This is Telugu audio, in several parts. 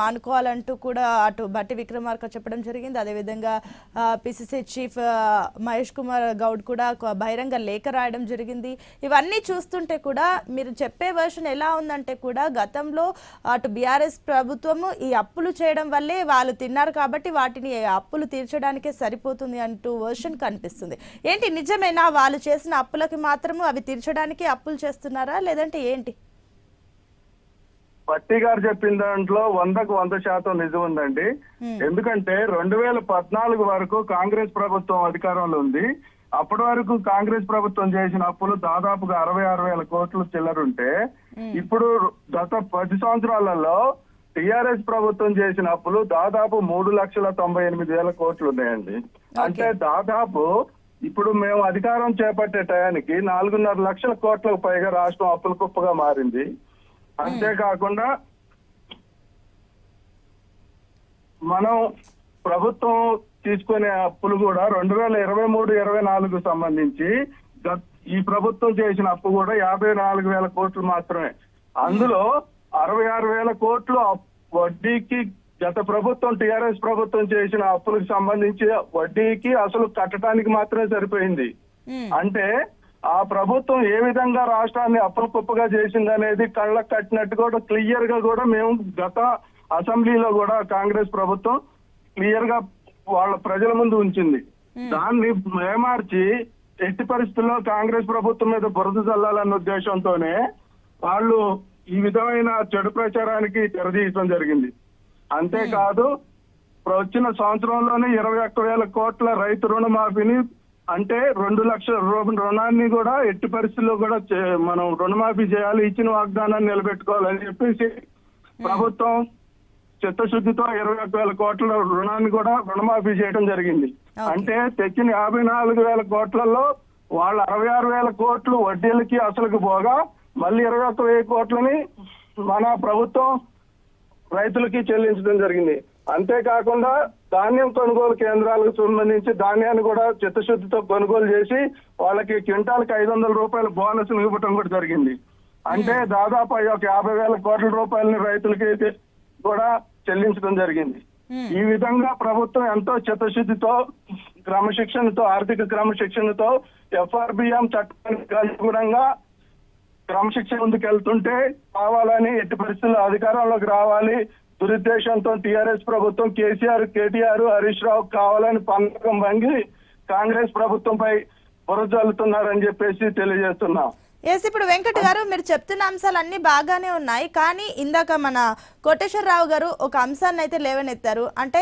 మానుకోవాలంటూ కూడా అటు బట్టి విక్రమార్క చెప్పడం జరిగింది. అదేవిధంగా పిసిసి చీఫ్ మహేష్ కుమార్ గౌడ్ కూడా బహిరంగ లేఖ రాయడం జరిగింది. ఇవన్నీ చూస్తుంటే కూడా మీరు చెప్పే వర్షన్ ఎలా ఉందంటే కూడా గతంలో అటు బీఆర్ఎస్ ప్రభుత్వము ఈ అప్పులు చేయడం వల్లే వాళ్ళు తిన్నారు కాబట్టి వాటిని అప్పులు తీర్చడానికే సరిపోతుంది అంటూ వర్షన్ కనిపిస్తుంది. ఏంటి నిజమేనా? వాళ్ళు చేసిన అప్పులకి మాత్రము అవి తీర్చడానికి అప్పులు చేస్తున్నారా? లేదంటే ఏంటి? పట్టి గారు చెప్పిన దాంట్లో వందకు వంద శాతం నిజం ఉందండి. ఎందుకంటే రెండు వేల పద్నాలుగు వరకు కాంగ్రెస్ ప్రభుత్వం అధికారంలో ఉంది. అప్పటి వరకు కాంగ్రెస్ ప్రభుత్వం చేసిన అప్పులు దాదాపుగా అరవై ఆరు వేల కోట్లు చిల్లరుంటే ఇప్పుడు గత పది సంవత్సరాలలో టిఆర్ఎస్ ప్రభుత్వం చేసిన అప్పులు దాదాపు మూడు లక్షల తొంభై ఎనిమిది వేల కోట్లు ఉన్నాయండి. అంటే దాదాపు ఇప్పుడు మేము అధికారం చేపట్టే టయానికి నాలుగున్నర లక్షల కోట్లకు పైగా రాష్ట్రం అప్పుల కుప్పగా మారింది. అంతేకాకుండా మనం ప్రభుత్వం తీసుకునే అప్పులు కూడా రెండు వేల ఇరవై మూడు ఇరవై నాలుగు సంబంధించి ఈ ప్రభుత్వం చేసిన అప్పు కూడా యాభై నాలుగు వేల కోట్లు మాత్రమే అందులో అరవై ఆరు వేల కోట్లు వడ్డీకి గత ప్రభుత్వం టిఆర్ఎస్ ప్రభుత్వం చేసిన అప్పులకు సంబంధించి వడ్డీకి అసలు కట్టడానికి మాత్రమే సరిపోయింది. అంటే ఆ ప్రభుత్వం ఏ విధంగా రాష్ట్రాన్ని అప్పుల కుప్పగా చేసింది అనేది కళ్ళకు కట్టినట్టు కూడా క్లియర్గా కూడా మేము గత అసెంబ్లీలో కూడా కాంగ్రెస్ ప్రభుత్వం క్లియర్గా వాళ్ళ ప్రజల ముందు ఉంచింది. దాన్ని మేమార్చి ఎట్టి పరిస్థితుల్లో కాంగ్రెస్ ప్రభుత్వం మీద బురద చల్లాలన్న ఉద్దేశంతోనే వాళ్ళు ఈ విధమైన చెడు ప్రచారానికి తెరదీయడం జరిగింది. అంతేకాదు వచ్చిన సంవత్సరంలోనే ఇరవై ఒక్క వేల కోట్ల రైతు రుణమాఫీని అంటే రెండు లక్షల రుణాన్ని కూడా ఎట్టి పరిస్థితుల్లో కూడా మనం రుణమాఫీ చేయాలి ఇచ్చిన వాగ్దానాన్ని నిలబెట్టుకోవాలని చెప్పేసి ప్రభుత్వం చిత్తశుద్ధితో ఇరవై ఒక్క వేల కోట్ల రుణాన్ని కూడా రుణమాఫీ చేయడం జరిగింది. అంటే తెచ్చిన యాభై నాలుగు వేల కోట్లలో వాళ్ళ అరవై ఆరు వేల కోట్లు వడ్డీలకి అసలుకు పోగా మళ్ళీ ఇరవై ఒక్క వెయ్యి కోట్లని మన ప్రభుత్వం రైతులకి చెల్లించడం జరిగింది. అంతేకాకుండా ధాన్యం కొనుగోలు కేంద్రాలకు సంబంధించి ధాన్యాన్ని కూడా చిత్తశుద్ధితో కొనుగోలు చేసి వాళ్ళకి క్వింటాల్కి ఐదు వందల రూపాయల బోనస్ ఇవ్వటం కూడా జరిగింది. అంటే దాదాపు ఒక యాభై వేల కోట్ల రూపాయలని రైతులకి కూడా చెల్లించడం జరిగింది. ఈ విధంగా ప్రభుత్వం ఎంతో చిత్తశుద్ధితో క్రమశిక్షణతో ఆర్థిక క్రమశిక్షణతో ఎఫ్ఆర్బిఎం చట్టానికి అనుగుణంగా క్రమశిక్షణ ముందుకు వెళ్తుంటే కావాలని ఎట్టి పరిస్థితుల్లో అధికారంలోకి రావాలి. దురుద్దేశంతో టిఆర్ఎస్ ప్రభుత్వం కేసీఆర్ కేటీఆర్ హరీష్ రావు కావాలని పంపకం వంగి కాంగ్రెస్ ప్రభుత్వంపై బురజల్లుతున్నారని చెప్పేసి తెలియజేస్తున్నాం. ఎస్ ఇప్పుడు వెంకట్ గారు మీరు చెప్తున్న అంశాలు అన్ని బాగానే ఉన్నాయి. కానీ ఇందాక మన కోటేశ్వరరావు గారు ఒక అంశాన్ని అయితే లేవనెత్తారు. అంటే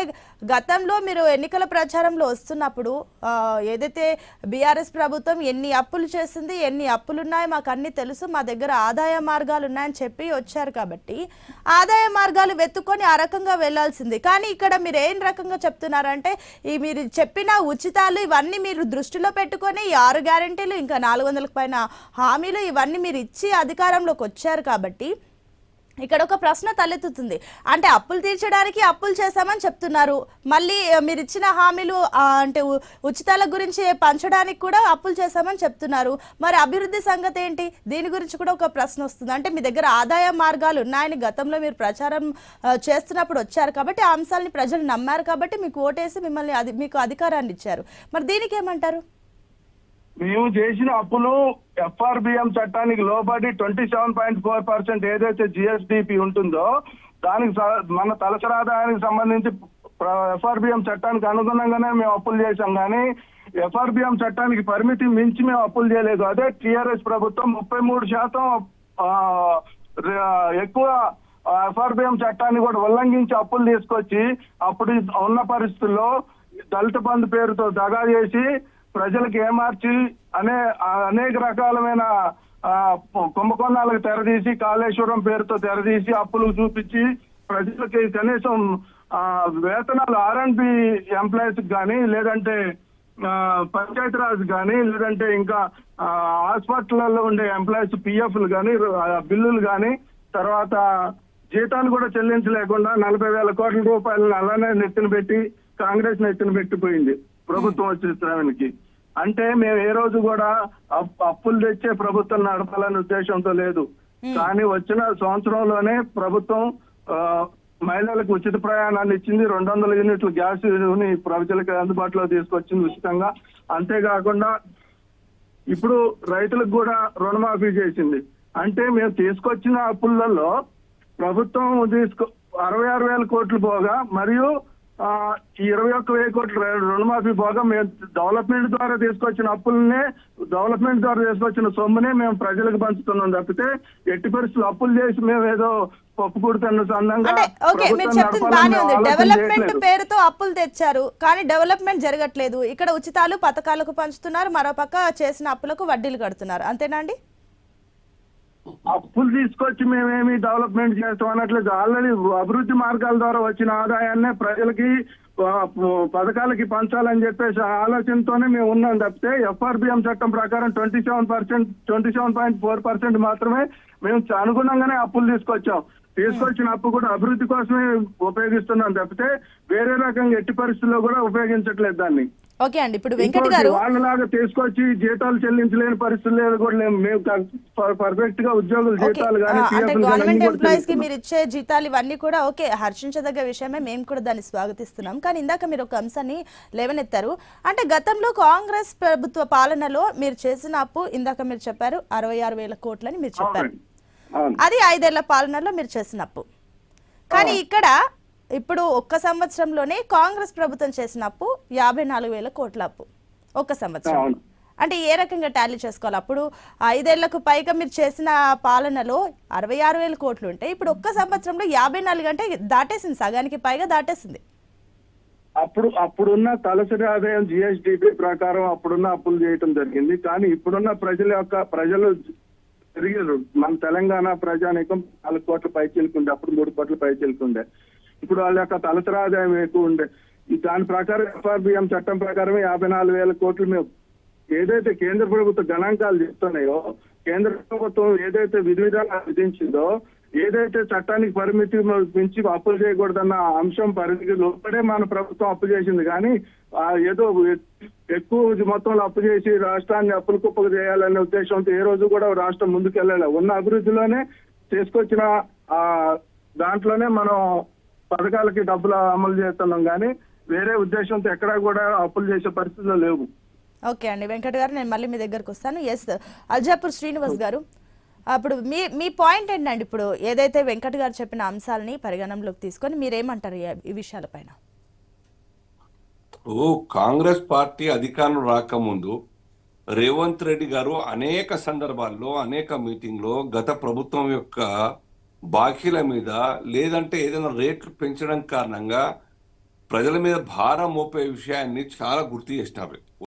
గతంలో మీరు ఎన్నికల ప్రచారంలో వస్తున్నప్పుడు ఏదైతే బీఆర్ఎస్ ప్రభుత్వం ఎన్ని అప్పులు చేసింది ఎన్ని అప్పులున్నాయి మాకు అన్ని తెలుసు మా దగ్గర ఆదాయ మార్గాలు ఉన్నాయని చెప్పి వచ్చారు కాబట్టి ఆదాయ మార్గాలు వెతుక్కొని ఆ రకంగా వెళ్ళాల్సింది. కానీ ఇక్కడ మీరు ఏం రకంగా చెప్తున్నారంటే ఈ మీరు చెప్పిన ఉచితాలు ఇవన్నీ మీరు దృష్టిలో పెట్టుకొని ఈ ఆరు గ్యారెంటీలు ఇంకా నాలుగు వందలకు పైన హామీ హామీలు ఇవన్నీ మీరు ఇచ్చి అధికారంలోకి వచ్చారు కాబట్టి ఇక్కడ ఒక ప్రశ్న తలెత్తుతుంది. అంటే అప్పులు తీర్చడానికి అప్పులు చేశామని చెప్తున్నారు. మళ్ళీ మీరు ఇచ్చిన హామీలు అంటే ఉచితాల గురించి పంచడానికి కూడా అప్పులు చేశామని చెప్తున్నారు. మరి అభివృద్ధి సంగతి ఏంటి? దీని గురించి కూడా ఒక ప్రశ్న వస్తుంది. అంటే మీ దగ్గర ఆదాయ మార్గాలు ఉన్నాయని గతంలో మీరు ప్రచారం చేస్తున్నప్పుడు వచ్చారు కాబట్టి ఆ అంశాలని ప్రజలు నమ్మారు కాబట్టి మీకు ఓటేసి మిమ్మల్ని అది మీకు అధికారాన్ని ఇచ్చారు. మరి దీనికి ఏమంటారు? మేము చేసిన అప్పులు ఎఫ్ఆర్బిఎం చట్టానికి లోబడి twenty seven point four percent ఏదైతే జిఎస్డిపి ఉంటుందో దానికి స- మన తలసరి ఆదాయానికి సంబంధించి ఎఫ్ఆర్బిఎం చట్టానికి అనుగుణంగానే మేము అప్పులు చేశాం కానీ ఎఫ్ఆర్బిఎం చట్టానికి పరిమితి మించి మేము అప్పులు చేయలేదు. అదే టిఆర్ఎస్ ప్రభుత్వం ముప్పై మూడు శాతం ఎక్కువ ఎఫ్ఆర్బిఎం చట్టాన్ని కూడా ఉల్లంఘించి అప్పులు తీసుకొచ్చి అప్పుడు ఉన్న పరిస్థితుల్లో దళిత బంధు పేరుతో దగా చేసి ప్రజలకు ఏమార్చి అనే అనేక రకాలమైన ఆ, కుంభకోణాలకు తెరదీసి కాళేశ్వరం పేరుతో తెరదీసి అప్పులు చూపించి ప్రజలకి కనీసం ఆ, వేతనాలు ఆర్ అండ్ బి ఎంప్లాయీస్ కానీ లేదంటే ఆ, పంచాయతీరాజ్ కానీ లేదంటే ఇంకా హాస్పిటల్లో ఉండే ఎంప్లాయీస్ పిఎఫ్లు కానీ బిల్లులు కానీ తర్వాత జీతాలు కూడా చెల్లించలేకుండా నలభై వేల కోట్ల రూపాయలను అలానే నెత్తిన పెట్టి కాంగ్రెస్ నెత్తిన పెట్టిపోయింది. ప్రభుత్వం వచ్చిన శ్రావణికి. అంటే మేము ఏ రోజు కూడా అప్- అప్పులు తెచ్చే ప్రభుత్వం నడపాలనే ఉద్దేశంతో లేదు. కానీ వచ్చిన సంవత్సరంలోనే ప్రభుత్వం మహిళలకు ఉచిత ప్రయాణాన్ని ఇచ్చింది. రెండు వందల యూనిట్ల గ్యాస్ని ప్రజలకు అందుబాటులో తీసుకొచ్చింది ఉచితంగా. అంతేకాకుండా ఇప్పుడు రైతులకు కూడా రుణమాఫీ చేసింది. అంటే మేము తీసుకొచ్చిన అప్పులలో ప్రభుత్వం తీసుకో అరవై ఆరు వేల కోట్లు పోగా మరియు ఇరవై ఒక్క వెయ్యి కోట్ల రుణమాఫీ పోగా మేము డెవలప్మెంట్ ద్వారా తీసుకొచ్చిన అప్పులనే డెవలప్మెంట్ ద్వారా తీసుకొచ్చిన సొమ్మునే మేము ప్రజలకు పంచుతున్నాం తప్పితే ఎట్టి పరిస్థితులు అప్పులు చేసి మేము ఏదో డెవలప్మెంట్. పేరుతో అప్పులు తెచ్చారు కానీ డెవలప్మెంట్ జరగట్లేదు. ఇక్కడ ఉచితాలు పథకాలకు పంచుతున్నారు మరోపక్క చేసిన అప్పులకు వడ్డీలు కడుతున్నారు. అంతేనా అండి? అప్పులు తీసుకొచ్చి మేమేమి డెవలప్మెంట్ చేస్తాం అనట్లేదు ఆల్రెడీ అభివృద్ధి మార్గాల ద్వారా వచ్చిన ఆదాయాన్నే ప్రజలకి పథకాలకి పంచాలని చెప్పేసి ఆలోచనతోనే మేము ఉన్నాం తప్పితే ఎఫ్ఆర్బిఎం చట్టం ప్రకారం twenty seven percent twenty seven point four percent మాత్రమే మేము అనుగుణంగానే అప్పులు తీసుకొచ్చాం. తీసుకొచ్చిన అప్పు కూడా అభివృద్ధి కోసమే ఉపయోగిస్తున్నాం తప్పితే వేరే రకంగా ఎట్టి పరిస్థితుల్లో కూడా ఉపయోగించట్లేదు దాన్ని. ఓకే అండి. ఇప్పుడు వెంకట్ గారు వాళ్ళలాగా తీసుకొచ్చి జీతాలు చెల్లించలేని పరిస్థితులు లేదు కూడా మేము పర్ఫెక్ట్గా ఉద్యోగులు జీతాలు అంటే గవర్నమెంట్ ఎంప్లాయీస్కి. మీరు ఇచ్చే జీతాలు ఇవన్నీ కూడా ఓకే హర్షించదగ్గ విషయమే మేము కూడా దాన్ని స్వాగతిస్తున్నాం. కానీ ఇందాక మీరు ఒక అంశాన్ని లేవనెత్తారు. అంటే గతంలో కాంగ్రెస్ ప్రభుత్వ పాలనలో మీరు చేసిన అప్పు ఇందాక మీరు చెప్పారు అరవై ఆరు వేల కోట్లని మీరు చెప్పారు. అది ఐదేళ్ళ పాలనలో మీరు చేసిన అప్పు. కానీ ఇక్కడ ఇప్పుడు ఒక్క సంవత్సరంలోనే కాంగ్రెస్ ప్రభుత్వం చేసిన అప్పు యాభై నాలుగు వేల కోట్ల అప్పు. ఒక్క సంవత్సరం. అంటే ఏ రకంగా టాలీ చేసుకోవాలి? అప్పుడు ఐదేళ్ళకు పైగా మీరు చేసిన పాలనలో అరవై ఆరు వేల కోట్లు ఉంటాయి ఇప్పుడు ఒక్క సంవత్సరంలో యాభై నాలుగు అంటే దాటేసింది సగానికి పైగా దాటేసింది. అప్పుడు అప్పుడున్న తలసరి ఆదాయం జిఎస్డిపి ప్రకారం అప్పుడున్న అప్పులు చేయటం జరిగింది. కానీ ఇప్పుడున్న ప్రజల యొక్క ప్రజలు పెరిగారు. మన తెలంగాణ ప్రజానీకం నాలుగు కోట్ల పైచీలకుండే అప్పుడు మూడు కోట్ల పైచీలకుండే ఇప్పుడు వాళ్ళ యొక్క తలసరాదాయం ఎక్కువ ఉండే. ఈ దాని ప్రకారం ఎఫ్ఆర్బిఎం చట్టం ప్రకారమే యాభై నాలుగు వేల కోట్లు మేము ఏదైతే కేంద్ర ప్రభుత్వ గణాంకాలు చెప్తున్నాయో కేంద్ర ప్రభుత్వం ఏదైతే విధి విధానాలు విధించిందో ఏదైతే చట్టానికి పరిమితి మించి అప్పులు చేయకూడదన్న అంశం పరిమితి లోపడే మన ప్రభుత్వం అప్పు చేసింది. కానీ ఏదో ఎక్కువ మొత్తంలో అప్పు చేసి రాష్ట్రాన్ని అప్పులు కుప్పకు చేయాలనే ఉద్దేశంతో ఏ రోజు కూడా రాష్ట్రం ముందుకెళ్ళాలి. ఉన్న అభివృద్ధిలోనే తీసుకొచ్చిన ఆ దాంట్లోనే మనం పథకాలకి డబ్బులు అమలు చేస్తున్నాం కానీ వేరే ఉద్దేశంతో ఎక్కడా కూడా అప్పులు చేసే పరిస్థితుల్లో లేవు. ఓకే అండి. వెంకట్ గారు నేను మళ్ళీ మీ దగ్గరకు వస్తాను. ఎస్ అల్జాపూర్ శ్రీనివాస్ గారు అప్పుడు మీ మీ పాయింట్ ఏంటండి? ఇప్పుడు ఏదైతే వెంకట్ గారు చెప్పిన అంశాలని పరిగణనలోకి తీసుకొని మీరేమంటారు ఈ- ఈ విషయాలపైన కాంగ్రెస్ పార్టీ అధికారం రాకముందు రేవంత్ రెడ్డి గారు అనేక సందర్భాల్లో అనేక మీటింగ్లో గత ప్రభుత్వం యొక్క బాకీల మీద లేదంటే ఏదైనా రేట్లు పెంచడం కారణంగా ప్రజల మీద భారం మోపే విషయాన్ని చాలా గుర్తు చేసినారు.